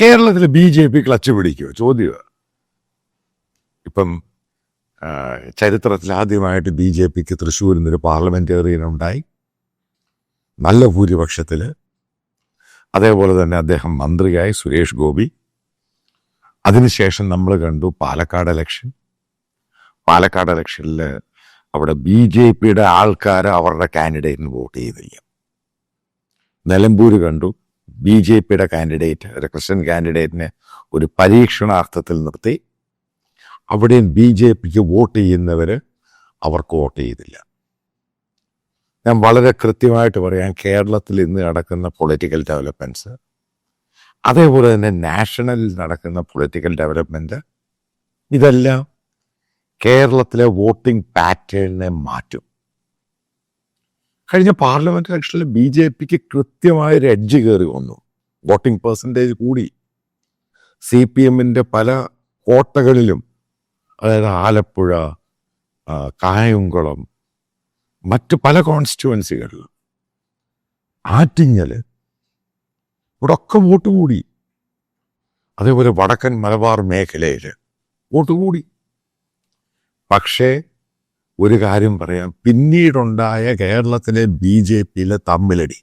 കേരളത്തിൽ B J P clutch പിടിക്കുമോ ചോദ്യം ഇപ്പം ചരിത്രത്തിൽ ആദ്യമായിട്ട് ബി ജെ പിക്ക് തൃശ്ശൂരിൽ നിന്നൊരു പാർലമെന്റേറിയൻ ഉണ്ടായി. നല്ല ഭൂരിപക്ഷത്തിൽ അതേപോലെ തന്നെ അദ്ദേഹം മന്ത്രിയായി സുരേഷ് ഗോപി. അതിനുശേഷം നമ്മൾ കണ്ടു പാലക്കാട് ഇലക്ഷൻ. പാലക്കാട് ഇലക്ഷനിൽ അവിടെ ബി ജെ പിയുടെ ആൾക്കാർ അവരുടെ കാൻഡിഡേറ്റിന് വോട്ട് ചെയ്തില്ല നിലമ്പൂര് കണ്ടു. ബി ജെ പിയുടെ കാൻഡിഡേറ്റ് ഒരു ക്രിസ്ത്യൻ കാൻഡിഡേറ്റിനെ ഒരു പരീക്ഷണാർത്ഥത്തിൽ നിർത്തി. അവിടെയും ബി ജെ പിക്ക് വോട്ട് ചെയ്യുന്നവർ അവർക്ക് വോട്ട് ചെയ്തില്ല. ഞാൻ വളരെ കൃത്യമായിട്ട് പറയാം കേരളത്തിൽ ഇന്ന് നടക്കുന്ന പൊളിറ്റിക്കൽ ഡെവലപ്മെന്റ്സ് അതേപോലെ തന്നെ നാഷണലിൽ നടക്കുന്ന പൊളിറ്റിക്കൽ ഡെവലപ്മെന്റ് ഇതെല്ലാം കേരളത്തിലെ വോട്ടിംഗ് പാറ്റേണിനെ മാറ്റും. കഴിഞ്ഞ പാർലമെന്റ് ഇലക്ഷനിൽ ബി ജെ പിക്ക് കൃത്യമായൊരു എഡ്ജ് കയറി വന്നു. വോട്ടിംഗ് പെർസെന്റേജ് കൂടി. സി പി എമ്മിന്റെ പല കോട്ടകളിലും അതായത് ആലപ്പുഴ കായംകുളം മറ്റ് പല കോൺസ്റ്റിറ്റുവൻസികളിലും ആറ്റിങ്ങൽ ഇവിടെ ഒക്കെ വോട്ട് കൂടി. അതേപോലെ വടക്കൻ മലബാർ മേഖലയിൽ വോട്ട് കൂടി. പക്ഷേ ഒരു കാര്യം പറയാം. പിന്നീടുണ്ടായ കേരളത്തിലെ ബി ജെ പിയിലെ തമ്മിലടി.